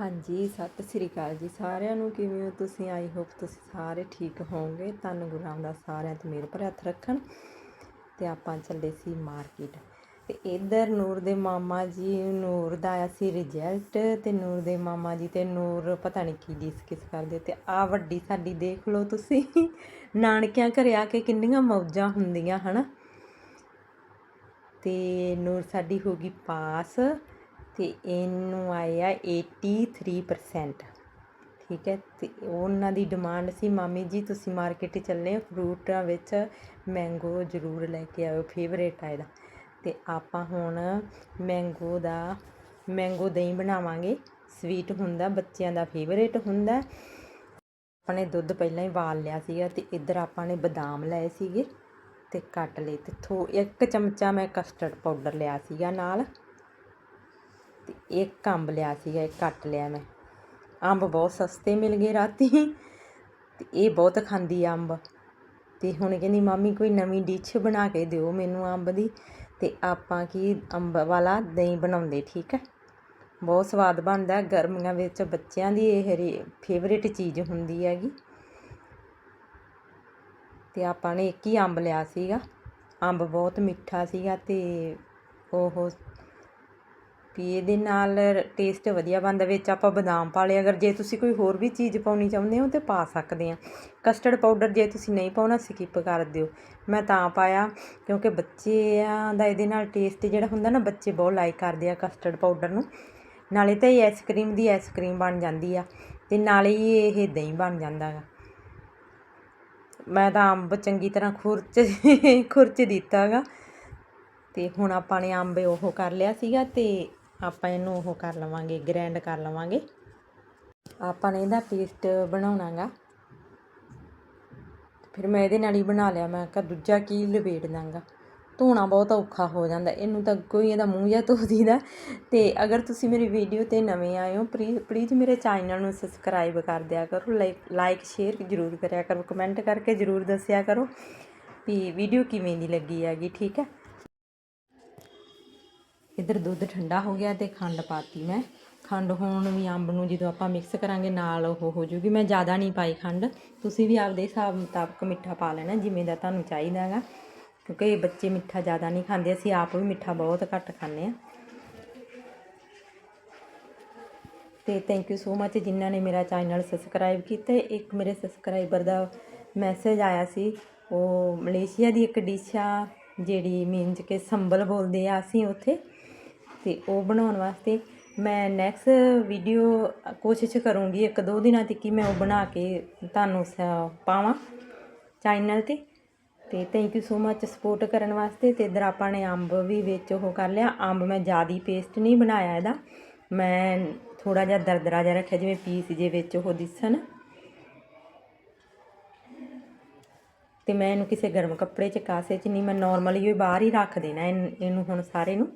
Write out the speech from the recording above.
ਹਾਂਜੀ, ਸਤਿ ਸ੍ਰੀ ਅਕਾਲ ਜੀ ਸਾਰਿਆਂ ਨੂੰ। ਕਿਵੇਂ ਹੋ ਤੁਸੀਂ? ਆਈ ਹੋਪ ਤੁਸੀਂ ਸਾਰੇ ਠੀਕ ਹੋਵੋਗੇ। ਤੁਹਾਨੂੰ ਗੁਰੂ ਰਾਮਦਾਸ ਸਾਰਿਆਂ ਤੇ ਮੇਰੇ ਭਰੇ ਹੱਥ ਰੱਖਣ ਤੇ ਆਪਾਂ ਚੱਲੇ ਸੀ ਮਾਰਕੀਟ। ਤੇ ਇਧਰ ਨੂਰ ਦੇ ਮਾਮਾ ਜੀ, ਨੂਰ ਦਾ ਆਇਆ ਸੀ ਰਿਜ਼ਲਟ ਤੇ ਨੂਰ ਦੇ ਮਾਮਾ ਜੀ ਤੇ ਨੂਰ ਪਤਾ ਨਹੀਂ ਕੀ ਡਿਸਕਸ ਕਰਦੇ ਤੇ ਆ ਵੱਡੀ ਸਾਡੀ ਦੇਖ ਲਓ ਤੁਸੀਂ। ਨਾਨਕਿਆਂ ਘਰੇ ਆ ਕੇ ਕਿੰਨੀਆਂ ਮੌਜਾਂ ਹੁੰਦੀਆਂ, ਹਨਾ? ਤੇ ਨੂਰ ਸਾਡੀ ਹੋ ਗਈ ਪਾਸ। ਤੇ ਇਹਨੂੰ ਆਇਆ 83% ਠੀਕ ਹੈ ਅਤੇ ਉਹਨਾਂ ਦੀ ਡਿਮਾਂਡ ਸੀ, ਮਾਮੀ ਜੀ ਤੁਸੀਂ ਮਾਰਕੀਟ ਚੱਲੇ ਹੋ, ਫਰੂਟਾਂ ਵਿੱਚ ਮੈਂਗੋ ਜ਼ਰੂਰ ਲੈ ਕੇ ਆਇਓ ਫੇਵਰੇਟ ਆ ਇਹਦਾ। ਅਤੇ ਆਪਾਂ ਹੁਣ ਮੈਂਗੋ ਦਾ ਮੈਂਗੋ ਦਹੀਂ ਬਣਾਵਾਂਗੇ ਸਵੀਟ ਹੁੰਦਾ, ਬੱਚਿਆਂ ਦਾ ਫੇਵਰੇਟ ਹੁੰਦਾ। ਆਪਾਂ ਨੇ ਦੁੱਧ ਪਹਿਲਾਂ ਹੀ ਵਾਲ ਲਿਆ ਸੀਗਾ ਅਤੇ ਇੱਧਰ ਆਪਾਂ ਨੇ ਬਦਾਮ ਲਏ ਸੀਗੇ ਅਤੇ ਕੱਟ ਲਏ ਤੇ ਥੋ, ਇੱਕ ਚਮਚਾ ਮੈਂ ਕਸਟਰਡ ਪਾਊਡਰ ਲਿਆ ਸੀਗਾ ਨਾਲ। ਤੇ ਇੱਕ ਅੰਬ ਲਿਆ ਸੀਗਾ ਇਹ ਕੱਟ ਲਿਆ ਮੈਂ। ਅੰਬ ਬਹੁਤ ਸਸਤੇ ਮਿਲ ਗਏ ਰਾਤੀ। ਤੇ ਇਹ ਬਹੁਤ ਖਾਂਦੀ ਆ ਅੰਬ। ਤੇ ਹੁਣ ਕਹਿੰਦੀ, ਮਾਮੀ, ਕੋਈ ਨਵੀਂ ਡਿਸ਼ ਬਣਾ ਕੇ ਦਿਓ ਮੈਨੂੰ ਅੰਬ ਦੀ। ਤੇ ਆਪਾਂ ਕੀ ਅੰਬ ਵਾਲਾ ਦਹੀਂ ਬਣਾਉਂਦੇ, ਠੀਕ ਹੈ? ਬਹੁਤ ਸਵਾਦ ਬਣਦਾ। ਗਰਮੀਆਂ ਵਿੱਚ ਬੱਚਿਆਂ ਦੀ ਇਹ ਫੇਵਰੇਟ ਚੀਜ਼ ਹੁੰਦੀ ਹੈਗੀ। ਤੇ ਆਪਾਂ ਨੇ ਇੱਕ ਹੀ ਅੰਬ ਲਿਆ ਸੀਗਾ। ਅੰਬ ਬਹੁਤ ਮਿੱਠਾ ਸੀਗਾ ਤੇ ਉਹ ਵੀ ਇਹਦੇ ਨਾਲ ਟੇਸਟ ਵਧੀਆ ਬਣਦਾ, ਵਿੱਚ ਆਪਾਂ ਬਦਾਮ ਪਾ ਲਏ। ਅਗਰ ਜੇ ਤੁਸੀਂ ਕੋਈ ਹੋਰ ਵੀ ਚੀਜ਼ ਪਾਉਣੀ ਚਾਹੁੰਦੇ ਹੋ, ਤਾਂ ਪਾ ਸਕਦੇ ਆ। ਕਸਟਰਡ ਪਾਊਡਰ ਜੇ ਤੁਸੀਂ ਨਹੀਂ ਪਾਉਣਾ ਸਕਿਪ ਕਰ ਦਿਓ। ਮੈਂ ਤਾਂ ਪਾਇਆ, ਕਿਉਂਕਿ ਬੱਚਿਆਂ ਦਾ ਇਹਦੇ ਨਾਲ ਟੇਸਟ ਜਿਹੜਾ ਹੁੰਦਾ ਨਾ, ਬੱਚੇ ਬਹੁਤ ਲਾਈਕ ਕਰਦੇ ਆ ਕਸਟਰਡ ਪਾਊਡਰ ਨੂੰ। ਨਾਲੇ ਤਾਂ ਇਹ ਆਈਸਕ੍ਰੀਮ ਦੀ ਆਈਸਕ੍ਰੀਮ ਬਣ ਜਾਂਦੀ ਆ, ਤੇ ਨਾਲੇ ਹੀ ਇਹ ਦਹੀਂ ਬਣ ਜਾਂਦਾ ਗਾ ਮੈਂ ਤਾਂ ਅੰਬ ਚੰਗੀ ਤਰ੍ਹਾਂ ਖੁਰਚ ਖੁਰਚ ਦਿੱਤਾ ਗਾ। ਤੇ ਹੁਣ ਆਪਾਂ ਨੇ ਅੰਬ ਉਹ ਕਰ ਲਿਆ ਸੀਗਾ, ਤੇ ਆਪਾਂ ਇਹਨੂੰ ਉਹ ਕਰ ਲਵਾਂਗੇ ਗ੍ਰੈਂਡ ਕਰ ਲਵਾਂਗੇ। ਆਪਾਂ ਨੇ ਇਹਦਾ ਪੇਸਟ ਬਣਾਉਣਾਗਾ। ਫਿਰ ਮੈਂ ਇਹਦੇ ਨਾਲ ਹੀ ਬਣਾ ਲਿਆ, ਮੈਂ ਕਿਹਾ ਦੂਜਾ ਕੀ ਲਪੇਟ ਦਾਂਗਾ ਧੋਣਾ ਬਹੁਤ ਔਖਾ ਹੋ ਜਾਂਦਾ, ਇਹਨੂੰ ਤਾਂ ਕੋਈ ਇਹਦਾ ਮੂੰਹ ਜਾਂ ਧੋ ਦੀਦਾ ਤੇ ਅਗਰ ਤੁਸੀਂ ਮੇਰੀ ਵੀਡੀਓ ਤੇ ਨਵੇਂ ਆਏ ਹੋ ਪਲੀਜ਼ ਮੇਰੇ ਚੈਨਲ ਨੂੰ ਸਬਸਕ੍ਰਾਈਬ ਕਰ ਦਿਆ ਕਰੋ ਲਾਈਕ ਸ਼ੇਅਰ ਜ਼ਰੂਰ ਕਰਿਆ ਕਰੋ ਕਮੈਂਟ ਕਰਕੇ ਜ਼ਰੂਰ ਦੱਸਿਆ ਕਰੋ ਵੀ ਵੀਡੀਓ ਕਿਵੇਂ ਦੀ ਲੱਗੀ ਹੈਗੀ, ਠੀਕ ਹੈ? ਇਧਰ ਦੁੱਧ ਠੰਡਾ ਹੋ ਗਿਆ ਤੇ ਖੰਡ ਪਾਤੀ ਮੈਂ। ਖੰਡ ਹੋਣ ਵੀ ਅੰਬ ਨੂੰ ਜਦੋਂ ਆਪਾਂ ਮਿਕਸ ਕਰਾਂਗੇ ਨਾਲ ਉਹ ਹੋ ਜੂਗੀ। ਮੈਂ ਜ਼ਿਆਦਾ ਨਹੀਂ ਪਾਈ ਖੰਡ। ਤੁਸੀਂ ਵੀ ਆਪਦੇ ਹਿਸਾਬ ਮੁਤਾਬਕ ਮਿੱਠਾ ਪਾ ਲੈਣਾ ਜਿਵੇਂ ਦਾ ਤੁਹਾਨੂੰ ਚਾਹੀਦਾ ਹੈਗਾ। ਕਿਉਂਕਿ ਬੱਚੇ ਮਿੱਠਾ ਜ਼ਿਆਦਾ ਨਹੀਂ ਖਾਂਦੇ। ਅਸੀਂ ਆਪ ਵੀ ਮਿੱਠਾ ਬਹੁਤ ਘੱਟ ਖਾਂਦੇ ਆ ਤੇ ਥੈਂਕ ਯੂ ਸੋ ਮੱਚ ਜਿਨ੍ਹਾਂ ਨੇ ਮੇਰਾ ਚੈਨਲ ਸਬਸਕ੍ਰਾਈਬ ਕੀਤਾ। ਇੱਕ ਮੇਰੇ ਸਬਸਕ੍ਰਾਈਬਰ ਦਾ ਮੈਸੇਜ ਆਇਆ ਸੀ। ਉਹ ਮਲੇਸ਼ੀਆ ਦੀ ਇੱਕ ਡਿਸ਼ ਆ, ਜਿਹੜੀ ਮੀਨਸ ਕਿ ਸੰਬਲ ਬੋਲਦੇ ਆ ਅਸੀਂ ਉੱਥੇ। ਤੇ ਉਹ ਬਣਾਉਣ ਵਾਸਤੇ ਮੈਂ ਨੈਕਸਟ ਵੀਡੀਓ ਕੋਸ਼ਿਸ਼ ਕਰੂੰਗੀ, ਇੱਕ ਦੋ ਦਿਨਾਂ ਤੱਕ ਹੀ ਮੈਂ ਉਹ ਬਣਾ ਕੇ ਤੁਹਾਨੂੰ ਸ- ਪਾਵਾਂ ਚੈਨਲ ਤੇ। ਤੇ thank you so much support ਕਰਨ ਵਾਸਤੇ। ਤੇ ਇਧਰ ਆਪਾਂ ਨੇ ਅੰਬ ਵੀ ਵਿੱਚ ਉਹ ਕਰ ਲਿਆ। ਅੰਬ ਮੈਂ ਜ਼ਿਆਦੀ ਪੇਸਟ ਨਹੀਂ ਬਣਾਇਆ ਇਹਦਾ। ਮੈਂ ਥੋੜਾ ਜਿਹਾ ਦਰਦਰਾ ਜਿਹਾ ਰੱਖਿਆ, ਜਿਵੇਂ ਪੀਸ ਜੇ ਵਿੱਚ ਉਹ ਦਿਸਣ। ਤੇ ਮੈਂ ਇਹਨੂੰ ਕਿਸੇ ਗਰਮ ਕੱਪੜੇ 'ਚ ਕਾਸੇ 'ਚ ਨਹੀਂ, ਮੈਂ ਨਾਰਮਲੀ ਹੀ ਬਾਹਰ ਹੀ ਰੱਖ ਦੇਣਾ ਇਹਨ- ਇਹਨੂੰ ਹੁਣ ਸਾਰੇ ਨੂੰ।